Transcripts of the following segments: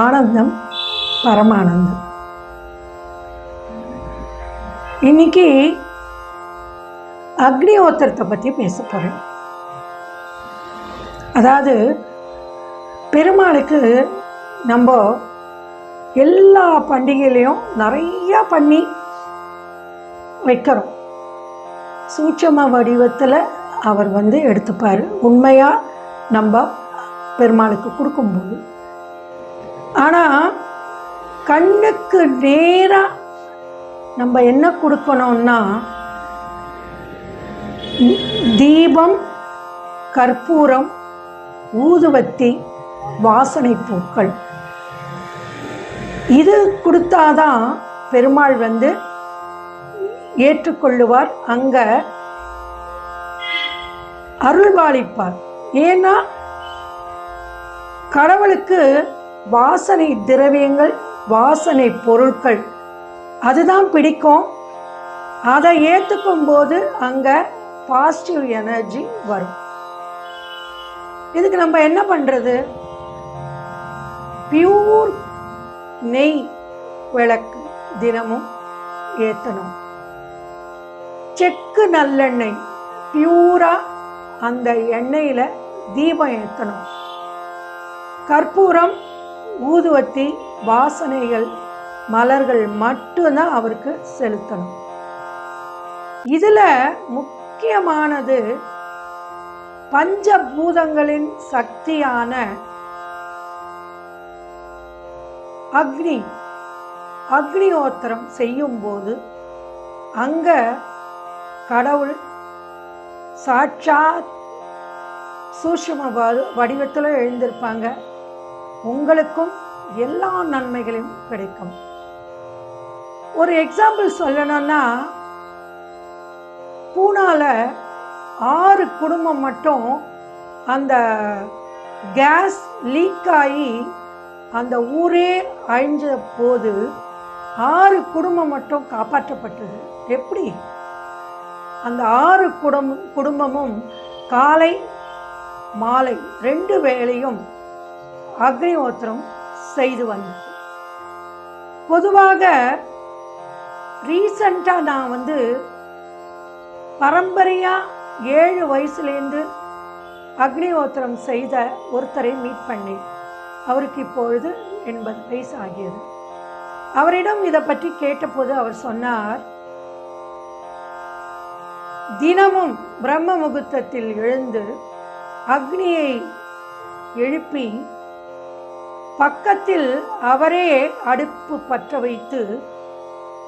ஆனந்தம் பரமானந்தம். இன்னைக்கு அக்னிஹோத்திரத்தை பற்றி பேச போகிறேன் அதாவது பெருமாளுக்கு நம்ம எல்லா பண்டிகையிலையும் நிறையா பண்ணி வைக்கிறோம். சூட்சம வடிவத்தில் அவர் வந்து எடுத்துப்பார். உண்மையாக நம்ம பெருமாளுக்கு கொடுக்கும்போது. ஆனால் கண்ணுக்கு நேராக நம்ம என்ன கொடுக்கணும்னா தீபம் கற்பூரம் ஊதுவத்தி வாசனை பூக்கள். இது கொடுத்தாதான் பெருமாள் வந்து ஏற்றுக்கொள்ளுவார் அங்க. அருள்பாலிப்பார் ஏன்னா கடவுளுக்கு வாசனை திரவியங்கள் வாசனை பொருட்கள் அதுதான் பிடிக்கும். அதை ஏற்றுக்கும் போது அங்கே பாசிட்டிவ் எனர்ஜி வரும். இதுக்கு நம்ம என்ன பண்ணுறது பியூர் நெய் விளக்கு தினமும் ஏற்றணும் செக்கு நல்லெண்ணெய். பியூராக அந்த எண்ணெயில் தீபம் ஏற்றணும் கற்பூரம் ஊதுவத்தி வாசனைகள் மலர்கள் மட்டும்தான் அவருக்கு செலுத்தணும். இதில் முக்கியமானது பஞ்சபூதங்களின் சக்தியான அக்னி. அக்னிஹோத்திரம் செய்யும்போது அங்க கடவுள் சாட்சாத் சூஷம வடிவத்தில் எழுந்திருப்பாங்க. உங்களுக்கும் எல்லா நன்மைகளையும் கிடைக்கும். ஒரு எக்ஸாம்பிள் சொல்லணும்னா பூனால ஆறு குடும்பம் மட்டும் அந்த கேஸ் லீக் ஆகி அந்த ஊரே அழிஞ்ச போது ஆறு குடும்பம் மட்டும் காப்பாற்றப்பட்டது. எப்படி? அந்த ஆறு குடும் குடும்பமும் காலை மாலை ரெண்டு வேளையும் அக்னிஹோத்திரம் செய்து வந்தது. பொதுவாக ரீசண்டாக நான் வந்து பரம்பரையாக ஏழு வயசுலேருந்து அக்னிஹோத்திரம் செய்த ஒருத்தரை மீட் பண்ணேன். அவருக்கு இப்பொழுது எண்பது வயசு ஆகியது. அவரிடம் இதை பற்றி கேட்டபோது அவர் சொன்னார் தினமும் பிரம்ம முகூர்த்தத்தில் எழுந்து அக்னியை எழுப்பி பக்கத்தில் அவரே அடுப்பு பற்ற வைத்து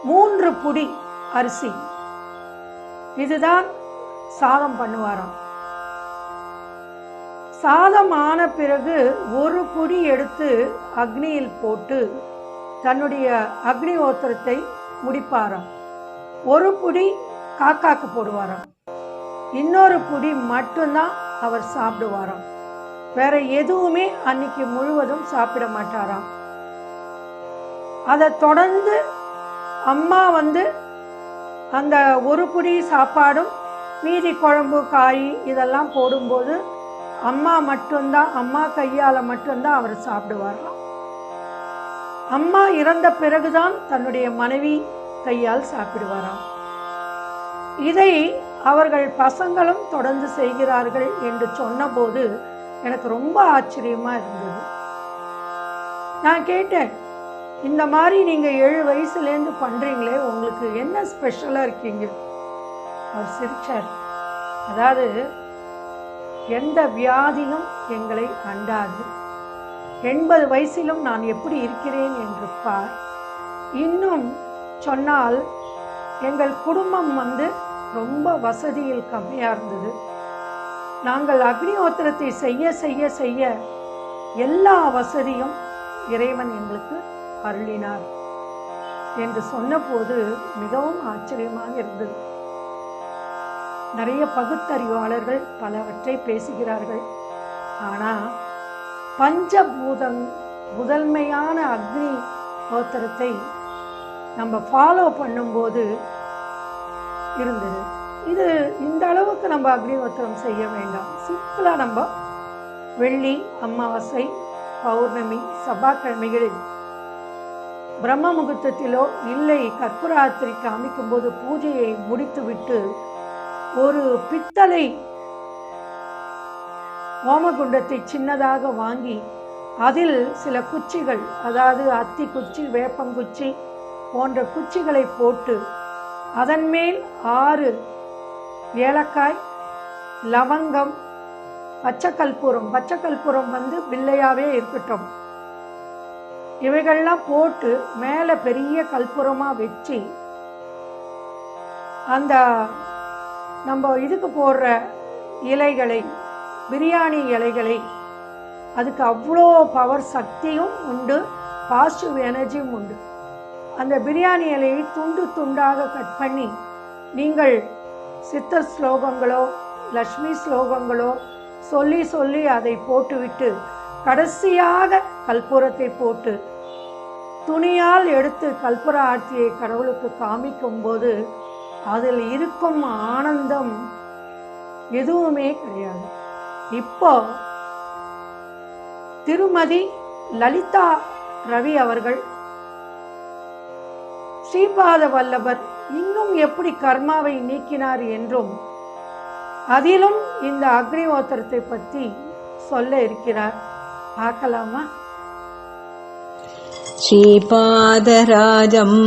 மூன்று புடி அரிசி. இதுதான் சாதம் பண்ணுவாராம். சாதம் ஆன பிறகு ஒரு புடி எடுத்து அக்னியில் போட்டு தன்னுடைய அக்னி ஓத்திரத்தை முடிப்பாராம். ஒரு புடி காக்காக்கு போடுவாராம். இன்னொரு புடி மட்டும்தான் அவர் சாப்பிடுவாராம். வேற எதுவுமே அன்னைக்கு முழுவதும் சாப்பிட மாட்டாராம். அதை தொடர்ந்து அம்மா வந்து அந்த ஒரு புடி சாப்பாடும் மீதி குழம்பு காய் இதெல்லாம் போடும்போது அம்மா மட்டும்தான் அம்மா கையால் மட்டும்தான் அவர் சாப்பிடுவாராம். அம்மா இறந்த பிறகுதான் தன்னுடைய மனைவி கையால் சாப்பிடுவாராம். இதை அவர்கள் பசங்களும் தொடர்ந்து செய்கிறார்கள் என்று சொன்னபோது எனக்கு ரொம்ப ஆச்சரியமாக இருந்தது. நான் கேட்டேன் இந்த மாதிரி நீங்கள் ஏழு வயசுலேருந்து பண்ணுறீங்களே உங்களுக்கு என்ன ஸ்பெஷலாக இருக்கீங்க? அவர் சிரிச்சார் அதாவது எந்த வியாதியும் எங்களை அண்டாது. எண்பது வயசிலும் நான் எப்படி இருக்கிறேன்? என்று பார். இன்னும் சொன்னால் எங்கள் குடும்பம் வந்து ரொம்ப வசதியில் கம்மியாக இருந்தது. நாங்கள் அக்னிஹோத்திரத்தை செய்ய செய்ய செய்ய எல்லா வசதியும் இறைவன் எங்களுக்கு அருளினார் என்று சொன்னபோது மிகவும் ஆச்சரியமாக இருந்தது. நிறைய பகுத்தறிவாளர்கள் பலவற்றை பேசுகிறார்கள். ஆனால் பஞ்சபூதம் முதன்மையான அக்னி ஹோத்திரத்தை நம்ம ஃபாலோ பண்ணும்போது இருந்தது இது இந்த அளவுக்கு நம்ம அக்னிஹோத்திரம் செய்ய வேண்டாம். சிம்பிளாக நம்ம வெள்ளி அமாவாசை பௌர்ணமி செவ்வாய்க்கிழமைகளில் பிரம்ம முகூர்த்தத்திலோ இல்லை கற்பூராத்திரி காமிக்கும்போது பூஜையை முடித்துவிட்டு ஒரு பித்தளை ஹோமகுண்டத்தை சின்னதாக வாங்கி அதில் சில குச்சிகள் அதாவது அத்தி குச்சி வேப்பங்குச்சி போன்ற குச்சிகளை போட்டு அதன் மேல் ஆறு ஏலக்காய் லவங்கம் பச்சை கற்பூரம் வந்து பிள்ளையாவே இருக்கட்டும். இவைகள்லாம் போட்டு மேலே பெரிய கற்பூரமாக வச்சு அந்த நம்ம இதுக்கு போடுற இலைகளை பிரியாணி இலைகளை அதுக்கு அவ்வளோ பவர் சக்தியும் உண்டு பாசிட்டிவ் எனர்ஜியும் உண்டு. அந்த பிரியாணி இலையை துண்டு துண்டாக கட் பண்ணி நீங்கள் சித்தர் ஸ்லோகங்களோ லக்ஷ்மி ஸ்லோகங்களோ சொல்லி சொல்லி அதை போட்டுவிட்டு கடைசியாக கற்பூரத்தை போட்டு துணியால் எடுத்து கற்பூர ஆர்த்தியை கடவுளுக்கு காமிக்கும் போது அதில் இருக்கும் ஆனந்தம் எதுவுமே கிடையாது. இப்போ திருமதி லலிதா ரவி அவர்கள் ஸ்ரீபாத வல்லவர் இன்னும் எப்படி கர்மாவை நீக்கினார் என்றும் அதிலும் இந்த அக்னிஹோத்திரத்தை பற்றி சொல்ல இருக்கிறார். பார்க்கலாமா? ஸ்ரீபாதராஜம்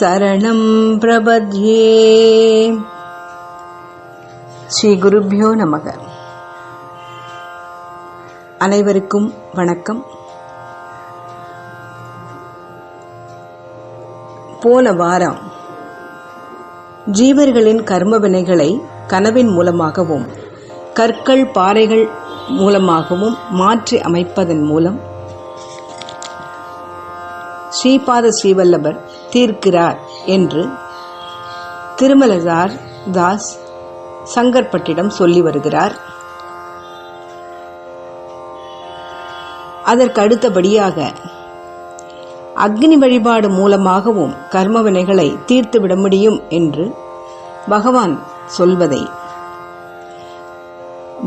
சரணம் பிரபத்யே. ஸ்ரீ குருபியோ நமக. அனைவருக்கும் வணக்கம். போன வாரம் ஜீவர்களின் கர்ம வினைகளை கனவின் மூலமாகவும் கற்கள் பாறைகள் மூலமாகவும் மாற்றி அமைப்பதன் மூலம் ஸ்ரீபாத ஸ்ரீவல்லபர் தீர்க்கிறார் என்று திருமலதார் தாஸ் சங்கர்பட்டிடம் சொல்லி வருகிறார். அதற்கு அடுத்தபடியாக அக்னி வழிபாடு மூலமாகவும் கர்மவினைகளை தீர்த்துவிட முடியும் என்று பகவான் சொல்வதை.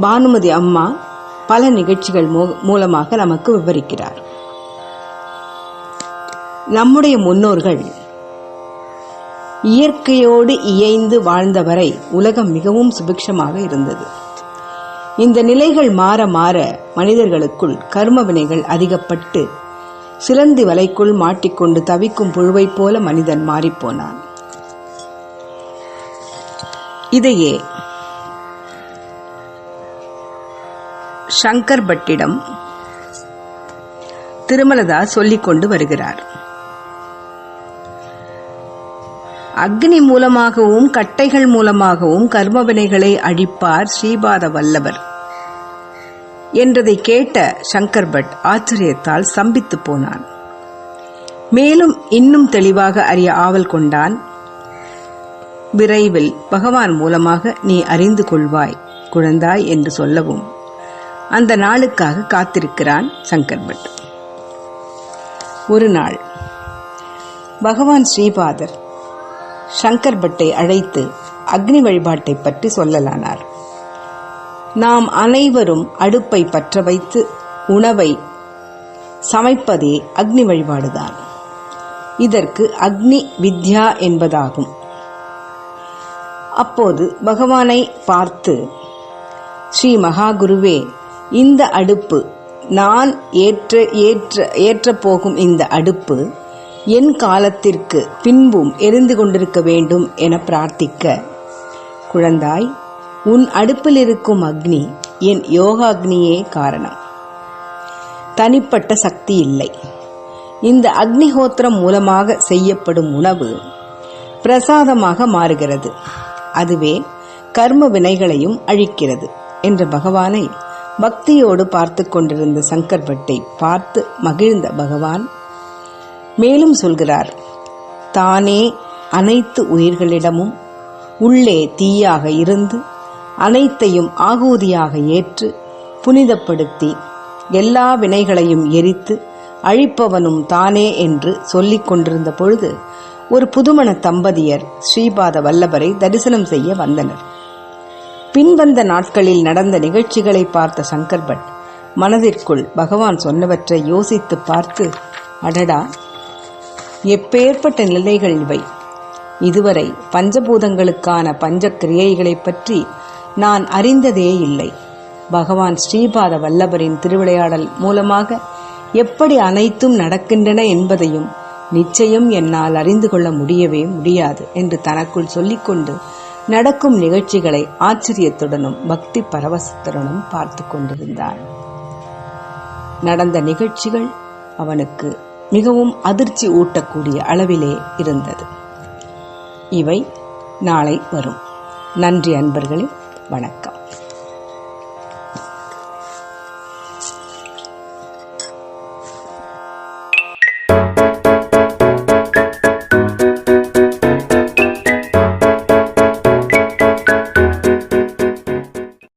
பானுமதி அம்மா பல நிகழ்ச்சிகள் மூ- மூலமாக நமக்கு விவரிக்கிறார். நம்முடைய முன்னோர்கள் இயற்கையோடு இயைந்து வாழ்ந்தவரை உலகம் மிகவும் சுபிக்ஷமாக இருந்தது. இந்த நிலைகள் மாற மாற மனிதர்களுக்குள் கர்ம வினைகள் அதிகப்பட்டு சிலந்தி வலைக்குள் மாட்டிக்கொண்டு தவிக்கும் புழுவைப் போல மனிதன் மாறிப்போனான். இதையே சங்கர் பட்டிடம் திருமலதாஸ் சொல்லிக் கொண்டு வருகிறார். அக்னி மூலமாகவும் கட்டைகள் மூலமாகவும் கர்மவினைகளை அழிப்பார் ஸ்ரீபாத வல்லவர் என்றதை கேட்ட சங்கர் பட் ஆச்சரியத்தால் சம்பித்து போனான். மேலும் இன்னும் தெளிவாக அறிய ஆவல் கொண்டான் விரைவில் பகவான் மூலமாக நீ அறிந்து கொள்வாய் குழந்தாய் என்று சொல்லவும் அந்த நாளுக்காக காத்திருக்கிறான் சங்கர் பட் ஒரு நாள் பகவான் ஸ்ரீபாதர் சங்கர் பட்டை அழைத்து அக்னி வழிபாட்டை பற்றி சொல்லலானார். நாம் அனைவரும் அடுப்பை பற்ற வைத்து உணவை சமைப்பதே அக்னி வழிபாடுதான். இதற்கு அக்னி வித்யா என்பதாகும். அப்போது பகவானை பார்த்து ஸ்ரீ மகாகுருவே இந்த அடுப்பு நான் ஏற்ற ஏற்ற ஏற்றப்போகும் இந்த அடுப்பு என் காலத்திற்கு பின்பும் எரிந்து கொண்டிருக்க வேண்டும் என பிரார்த்திக்க. குழந்தாய் உன் அடுப்பில் இருக்கும் அக்னி என் யோகாக்னியே காரணம். தனிப்பட்ட சக்தி இல்லை. இந்த அக்னிஹோத்திரம் மூலமாக செய்யப்படும் உணவு பிரசாதமாக மாறுகிறது. அதுவே கர்ம வினைகளையும் அழிக்கிறது என்ற பகவானை பக்தியோடு பார்த்து கொண்டிருந்த சங்கர் பட்டை பார்த்து மகிழ்ந்த பகவான் மேலும் சொல்கிறார் தானே அனைத்து உயிர்களிடமும் உள்ளே தீயாக இருந்து அனைத்தையும் ஆகூதியாக ஏற்று புனிதப்படுத்தி எல்லா வினைகளையும் எரித்து அழிப்பவனும் தானே என்று சொல்லிக் கொண்டிருந்த பொழுது ஒரு புதுமண தம்பதியர் ஸ்ரீபாத வல்லபரை தரிசனம் செய்ய வந்தனர். பின்வந்த நாட்களில் நடந்த நிகழ்ச்சிகளை பார்த்த சங்கர் பட் மனதிற்குள் பகவான் சொன்னவற்றை யோசித்து பார்த்து அடடா! எப்பேற்பட்ட நிலைகள் இவை. இதுவரை பஞ்சபூதங்களுக்கான பஞ்ச கிரியைகளைப் பற்றி நான் அறிந்ததே இல்லை. பகவான் ஸ்ரீபாத வல்லபரின் திருவிளையாடல் மூலமாக எப்படி அனைத்தும் நடக்கின்றன என்பதையும் நிச்சயம் என்னால் அறிந்து கொள்ள முடியவே முடியாது என்று தனக்குள் சொல்லிக்கொண்டு நடக்கும் நிகழ்ச்சிகளை ஆச்சரியத்துடனும் பக்தி பரவசத்துடனும் பார்த்து கொண்டிருந்தான் நடந்த நிகழ்ச்சிகள் அவனுக்கு மிகவும் அதிர்ச்சி ஊட்டக்கூடிய அளவிலே இருந்தது. இவை நாளை வரும். நன்றி அன்பர்களே. வணக்கம்.